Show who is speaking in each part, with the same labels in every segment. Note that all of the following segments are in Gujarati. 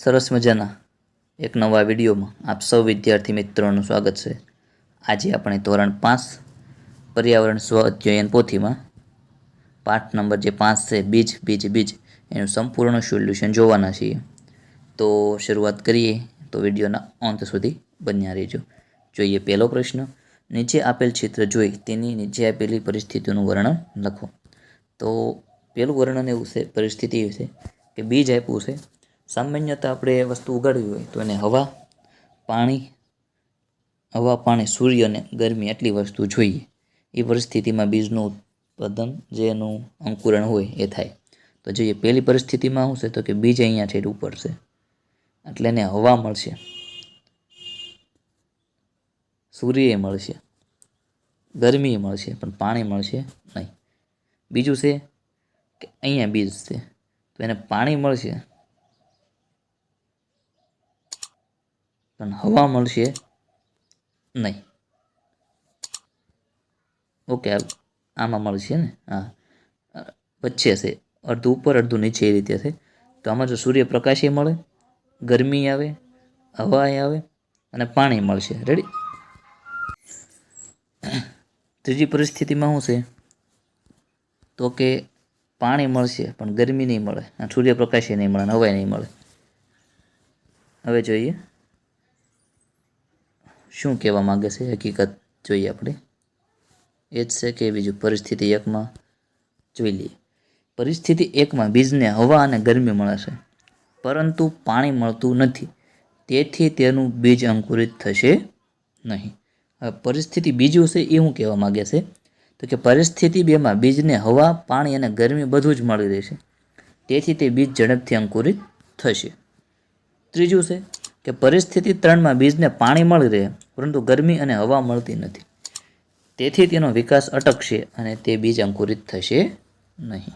Speaker 1: સરસ મજાના એક નવા વિડીયોમાં આપ સૌ વિદ્યાર્થી મિત્રોનું સ્વાગત છે. આજે આપણે ધોરણ પાંચ પર્યાવરણ સ્વ અધ્યયન પોથીમાં પાઠ નંબર જે પાંચ છે, બીજ બીજ બીજ, એનું સંપૂર્ણ સોલ્યુશન જોવાના છીએ. તો શરૂઆત કરીએ તો વિડીયોના અંત સુધી બન્યા રહેજો. જોઈએ પહેલો પ્રશ્ન, નીચે આપેલ ચિત્ર જોઈ તેની નીચે આપેલી પરિસ્થિતિનું વર્ણન લખો. તો પહેલું વર્ણન એવું છે, પરિસ્થિતિ છે કે બીજ આપ્યું છે સામાન્યતઃ આપણે એ વસ્તુ ઉગાડવી હોય તો એને હવા, પાણી હવા, પાણી, સૂર્ય અને ગરમી એટલી વસ્તુ જોઈએ. એ પરિસ્થિતિમાં બીજનું ઉત્પાદન જે એનું અંકુરણ હોય એ થાય. તો જોઈએ, પહેલી પરિસ્થિતિમાં શું છે? તો કે બીજ અહીંયા છે ઉપર છે. એટલે એને હવા મળશે. સૂર્ય મળશે. ગરમી મળશે, પણ પાણી મળશે નહીં. બીજું છે કે અહીંયા બીજ છે. તો એને પાણી મળશે પણ હવા મળશે? નહીં. ઓકે આમાં મળશે ને? હા. વચ્ચે છે. અડધું ઉપર, અડધું નીચે એ રીતે છે. તો આમાં જો સૂર્યપ્રકાશ એ મળે, ગરમી આવે, હવા આવે અને પાણી મળશે. રેડી ત્રીજી પરિસ્થિતિમાં શું છે? તો કે પાણી મળશે, પણ ગરમી નહીં મળે. અને સૂર્યપ્રકાશ નહીં મળે અને હવાય નહીં મળે. હવે જોઈએ. શું કહેવા માગે છે? હકીકત જોઈએ આપણે. એ જ છે કે બીજું પરિસ્થિતિ એકમાં જોઈ લઈએ. પરિસ્થિતિ એકમાં બીજને હવા અને ગરમી મળે છે. પરંતુ પાણી મળતું નથી. તેથી તેનું બીજ અંકુરિત થશે નહીં. હવે પરિસ્થિતિ બીજું છે એ હું કહેવા માગે છે. તો કે પરિસ્થિતિ બેમાં બીજને હવા, પાણી અને ગરમી બધું જ મળી રહેશે. તેથી તે બીજ ઝડપથી અંકુરિત થશે. ત્રીજું છે કે પરિસ્થિતિ ત્રણમાં બીજને પાણી મળી રહે, પરંતુ ગરમી અને હવા મળતી નથી. તેથી તેનો વિકાસ અટકશે અને તે બીજ અંકુરિત થશે નહીં.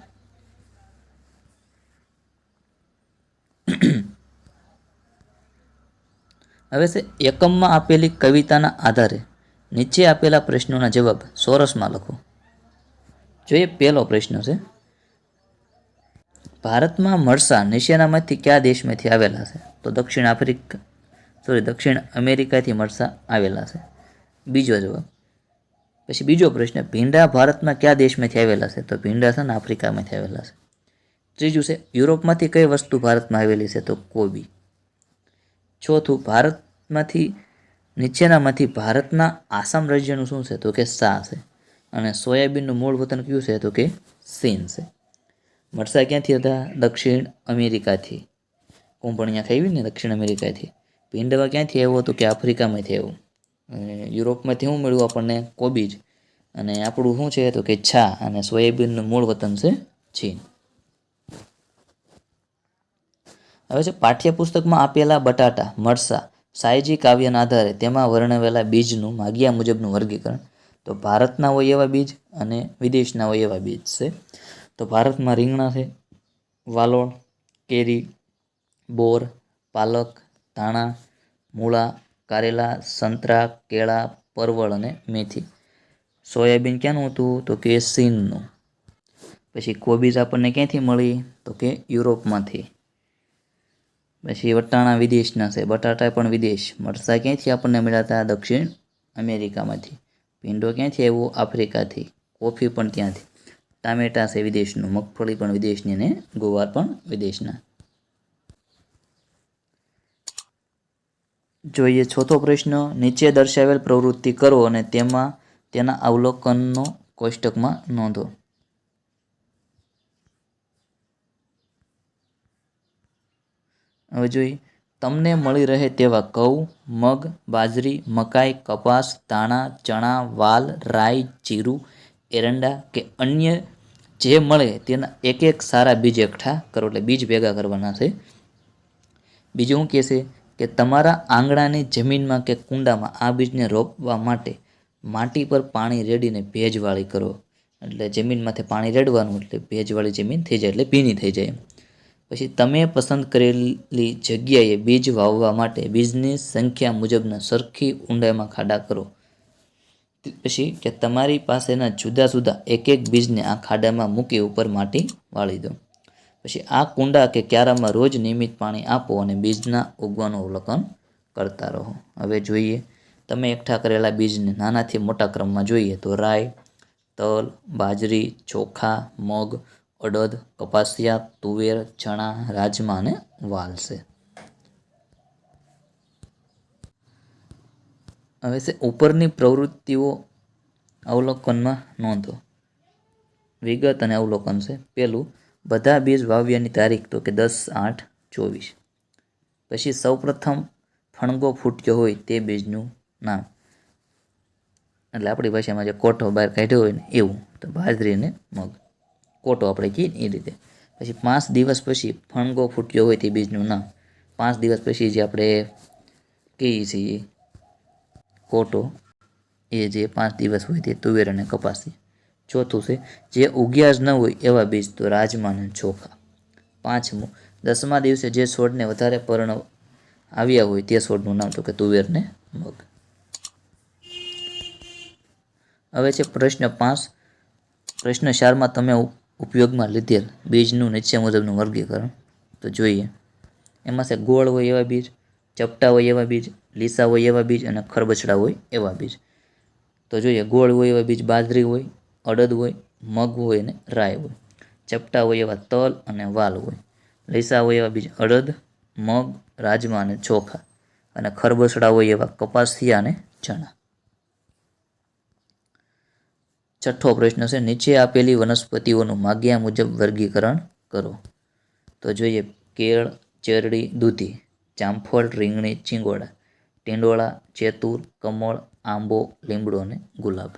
Speaker 1: હવે છે, એકમમાં આપેલી કવિતાના આધારે નીચે આપેલા પ્રશ્નોના જવાબ સોરસમાં લખો. જોઈએ, પહેલો પ્રશ્ન છે. ભારતમાં મળસા નીચેનામાંથી કયા દેશમાંથી આવેલા છે? તો દક્ષિણ આફ્રિકા સોરી દક્ષિણ અમેરિકાથી મરસા આવેલા છે. બીજો જવાબ. પછી બીજો પ્રશ્ન, ભીંડા ભારતમાં કયા દેશમાંથી આવેલા છે? તો ભીંડા છે ને આફ્રિકામાંથી આવેલા છે. ત્રીજું છે, યુરોપમાંથી કઈ વસ્તુ ભારતમાં આવેલી છે? તો કોબી. ચોથું, ભારતમાંથી, નીચેનામાંથી ભારતના આસામ રાજ્યનું શું છે? તો કે સા છે. અને સોયાબીનનું મૂળ વતન કયું છે? તો કે સીન છે. મરસા ક્યાંથી હતા? દક્ષિણ અમેરિકાથી. કુંભણિયા ખાવી ને દક્ષિણ અમેરિકાથી ભીંડવા ક્યાંથી આવ્યો તો કે આફ્રિકામાંથી આવ્યું અને યુરોપમાંથી શું મળ્યું આપણને? કોબીજ. અને આપણું શું છે? તો કે છા અને સોયાબીનનું મૂળ વતન છે ચીન. હવે છે, પાઠ્યપુસ્તકમાં આપેલા બટાટા, મરસા, સાયજી કાવ્યના આધારે તેમાં વર્ણવેલા બીજનું, માગ્યા મુજબનું વર્ગીકરણ. તો ભારતના હોય એવા બીજ અને વિદેશના હોય એવા બીજ છે. તો ભારતમાં રીંગણા છે વાલોળ કેરી બોર, પાલક, ધાણા, મૂળા, કારેલા, સંતરા, કેળા, પરવળ અને મેથી. સોયાબીન ક્યાંનું હતું? તો કે સીનનું પછી કોબીજ આપણને ક્યાંથી મળી? તો કે યુરોપમાંથી. પછી વટાણા વિદેશના છે, બટાટા પણ વિદેશ. મરસા ક્યાંથી આપણને મળ્યા હતા દક્ષિણ અમેરિકામાંથી. ભીંડો ક્યાંથી આવ્યો? આફ્રિકાથી. કોફી પણ ત્યાંથી ટામેટા છે વિદેશનું, મગફળી પણ વિદેશની અને ગુવાર પણ વિદેશના. જોઈએ ચોથો પ્રશ્ન, નીચે દર્શાવેલ પ્રવૃત્તિ કરો અને તેમાં તેના અવલોકનનો કોષ્ટકમાં નોંધો. હવે જોઈએ. તમને મળી રહે તેવા ઘઉં, મગ, બાજરી, મકાઈ, કપાસ, ધાણા, ચણા, વાલ, રાઈ, જીરું, એરંડા કે અન્ય જે મળે તેના એક એક સારા બીજ એકઠા કરો. એટલે બીજ ભેગા કરવાના છે. બીજું શું કહેશે કે તમારા આંગણાની જમીનમાં કે કુંડામાં આ બીજને રોપવા માટે માટી પર પાણી રેડીને ભેજવાળી કરો. એટલે જમીનમાંથી પાણી રેડવાનું એટલે ભેજવાળી જમીન થઈ જાય એટલે ભીની થઈ જાય પછી તમે પસંદ કરેલી જગ્યાએ બીજ વાવવા માટે બીજની સંખ્યા મુજબના સરખી ઊંડાઈમાં ખાડા કરો. પછી કે તમારી પાસેના જુદા જુદા એક એક બીજને આ ખાડામાં મૂકી ઉપર માટી વાળી દો. પછી આ કુંડા કે ક્યારામાં રોજ નિયમિત પાણી આપો અને બીજના ઉગવાનું અવલોકન કરતા રહો. હવે જોઈએ, તમે એકઠા કરેલા બીજને નાનાથી મોટા ક્રમમાં જોઈએ તો રાઈ, તલ, બાજરી, ચોખા, મગ, અડદ, કપાસિયા, તુવેર, ચણા, રાજમા અને વાલસે. હવે છે, ઉપરની પ્રવૃત્તિઓ અવલોકનમાં નોંધો. વિગત અને અવલોકન છે. પહેલું બધા બીજ વાવ્યાની તારીખ તો કે દસ આઠ ચોવીસ. પછી સૌપ્રથમ ફણગો ફૂટ્યો હોય તે બીજનું નામ. એટલે આપણી ભાષામાં જે કોઠો બહાર કાઢ્યો હોય ને એવું, તો બાજરી અને મગ. કોટો આપણે કહીએ એ રીતે. પછી પાંચ દિવસ પછી ફણગો ફૂટ્યો હોય તે બીજનું નામ. પાંચ દિવસ પછી જે આપણે કહીએ છીએ કોટો એ જે પાંચ દિવસ હોય તે તુવેર અને કપાસી ચોથું છે, જે ઉગ્યા જ ન હોય એવા બીજ તો રાજમા અને ચોખા. પાંચમું, દસમા દિવસે જે છોડને વધારે પર્ણ આવ્યા હોય તે છોડનું નામ તો કે તુવેરને મગ. હવે છે પ્રશ્ન પાંચ, પ્રશ્ન ચારમાં તમે ઉપયોગમાં લીધેલ બીજનું નીચે મુજબનું વર્ગીકરણ. તો જોઈએ. એમાં છે ગોળ હોય એવા બીજ, ચપટા હોય એવા બીજ, લીસા હોય એવા બીજ અને ખરબચડા હોય એવા બીજ. તો જોઈએ, ગોળ હોય એવા બીજ, બાજરી હોય અડદ હોય, મગ હોય અને રાય હોય. ચપટા હોય એવા તલ અને વાલ હોય. લીસા હોય એવા બીજા અડદ, મગ, રાજમા અને ચોખા. અને ખરબસડા હોય એવા કપાસિયા અને ચણા. છઠ્ઠો પ્રશ્ન છે, નીચે આપેલી વનસ્પતિઓનું માગ્યા મુજબ વર્ગીકરણ કરો. તો જોઈએ, કેળ, ચેરડી, દૂધી, જામફળ, રીંગણી, ચીંગોડા, ટીંડોળા, ચેતુર, કમળ, આંબો લીમડો અને ગુલાબ.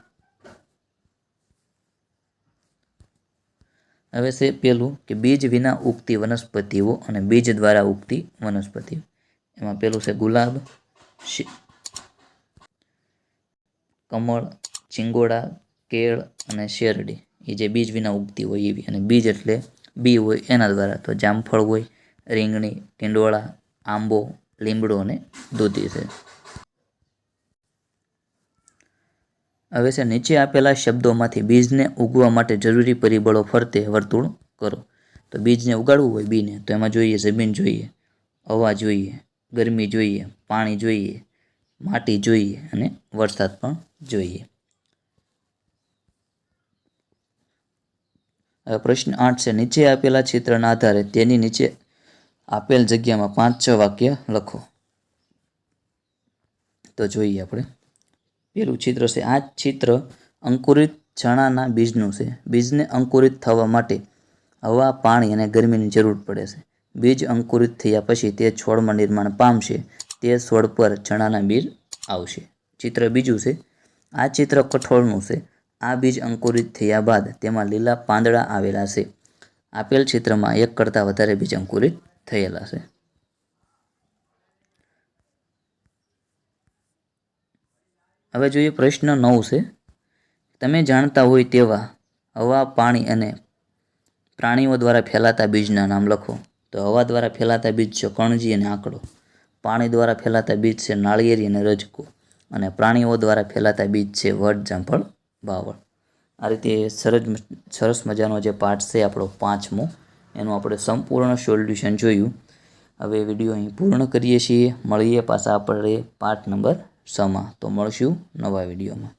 Speaker 1: હવે છે પેલું કે બીજ વિના ઉગતી વનસ્પતિઓ અને બીજ દ્વારા ઉગતી વનસ્પતિઓ. એમાં પેલું છે ગુલાબ કમળ, ચિંગોડા, કેળ અને શેરડી. એ જે બીજ વિના ઉગતી હોય એવી. અને બીજ એટલે બી હોય એના દ્વારા. તો જામફળ હોય, રીંગણી, ટીંડોળા, આંબો, લીમડો અને દૂધી છે. હવે છે. નીચે આપેલા શબ્દોમાંથી બીજને ઉગવા માટે જરૂરી પરિબળો ફરતે વર્તુળ કરો. તો બીજને ઉગાડવું હોય બીને, તો એમાં જોઈએ જમીન જોઈએ, હવા જોઈએ, ગરમી જોઈએ, પાણી જોઈએ, માટી જોઈએ અને વરસાદ પણ જોઈએ. હવે પ્રશ્ન આઠ છે. નીચે આપેલા ચિત્રના આધારે તેની નીચે આપેલ જગ્યામાં પાંચ છ વાક્ય લખો. તો જોઈએ આપણે. પેલું ચિત્ર છે. આ ચિત્ર અંકુરિત ચણાના બીજનું છે. બીજને અંકુરિત થવા માટે હવા, પાણી અને ગરમીની જરૂર પડે છે. બીજ અંકુરિત થયા પછી તે છોડમાં નિર્માણ પામશે તે છોડ પર ચણાના બીજ આવશે. ચિત્ર બીજું છે. આ ચિત્ર કઠોળનું છે. આ બીજ અંકુરિત થયા બાદ તેમાં લીલા પાંદડા આવેલા છે. આપેલ ચિત્રમાં એક કરતાં વધારે બીજ અંકુરિત થયેલા છે. હવે જોઈએ પ્રશ્ન નવ છે. તમે જાણતા હોય તેવા હવા, પાણી અને પ્રાણીઓ દ્વારા ફેલાતા બીજના નામ લખો. તો હવા દ્વારા ફેલાતા બીજ છે કણજી અને આંકડો. પાણી દ્વારા ફેલાતા બીજ છે નાળિયેરી અને રજકો. અને પ્રાણીઓ દ્વારા ફેલાતા બીજ છે વડ જાંફળ બાવળ. આ રીતે સરસ સરસ મજાનો જે પાઠ છે આપણો પાંચમો, એનું આપણે સંપૂર્ણ સોલ્યુશન જોયું. હવે વીડિયો અહીં પૂર્ણ કરીએ છીએ. મળીએ પાછા આપણે પાઠ નંબર છમાં તો મળશું નવા વિડીયોમાં.